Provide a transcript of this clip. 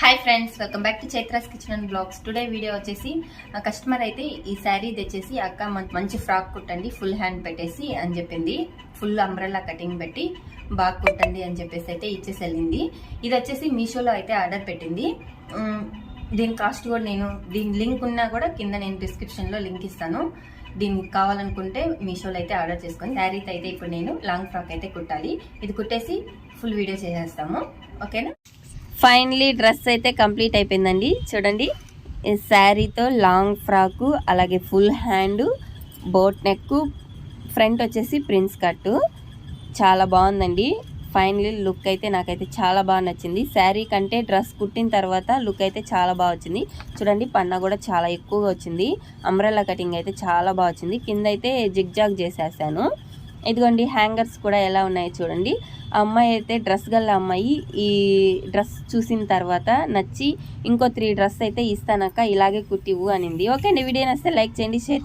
Hi friends welcome back to Chaitra's kitchen and blogs today video వచ్చేసి customer అయితే ఈ శారీ తెచ్చేసి అక్క మంచి ఫ్రాక్ కుట్టండి ఫుల్ హ్యాండ్ పెట్టేసి అని చెప్పింది. ఫుల్ అంబ్రెల్లా కటింగ్ పెట్టి బాగా కుట్టండి అని చెప్పేసి అయితే ఇచ్చేసి వెళ్ళింది ఇది వచ్చేసి మీషోలో అయితే ఆర్డర్ పెట్టింది. దీని కాస్ట్ కూడా నేను దీని లింక్ ఉన్నా కూడా కింద నేను డిస్క్రిప్షన్లో లింక్ ఇస్తాను. దీనికి కావాలనుకుంటే మీషోలో అయితే ఆర్డర్ చేసుకొని శారీతో అయితే ఇప్పుడు నేను లాంగ్ ఫ్రాక్ అయితే కుట్టాలి. ఇది కుట్టేసి ఫుల్ వీడియో చేసేస్తాము. ఓకేనా ఫైనలీ డ్రెస్ అయితే కంప్లీట్ అయిపోయిందండి. చూడండి. శారీతో లాంగ్ ఫ్రాకు అలాగే full hand boat neck front వచ్చేసి ప్రిన్స్ కట్ చాలా బాగుందండి. ఫైనలీ లుక్ అయితే నాకైతే చాలా బాగా నచ్చింది. శారీ కంటే డ్రెస్ కుట్టిన తర్వాత లుక్ అయితే చాలా బాగా వచ్చింది. చూడండి పన్న కూడా చాలా ఎక్కువగా వచ్చింది. అంబ్రెల్లా కటింగ్ అయితే చాలా బాగా వచ్చింది. కింద అయితే జిగ్జాగ్ చేసేసాను. ఇదిగోండి హ్యాంగర్స్ కూడా ఎలా ఉన్నాయో చూడండి. ఆ అమ్మాయి అయితే డ్రెస్ గల్ల అమ్మాయి. ఈ డ్రెస్ చూసిన తర్వాత నచ్చి ఇంకో త్రీ డ్రెస్ అయితే ఇస్తానక్క ఇలాగే కుట్టివు అనింది. ఓకే అండి వీడియో నచ్చితే లైక్ చేయండి షేర్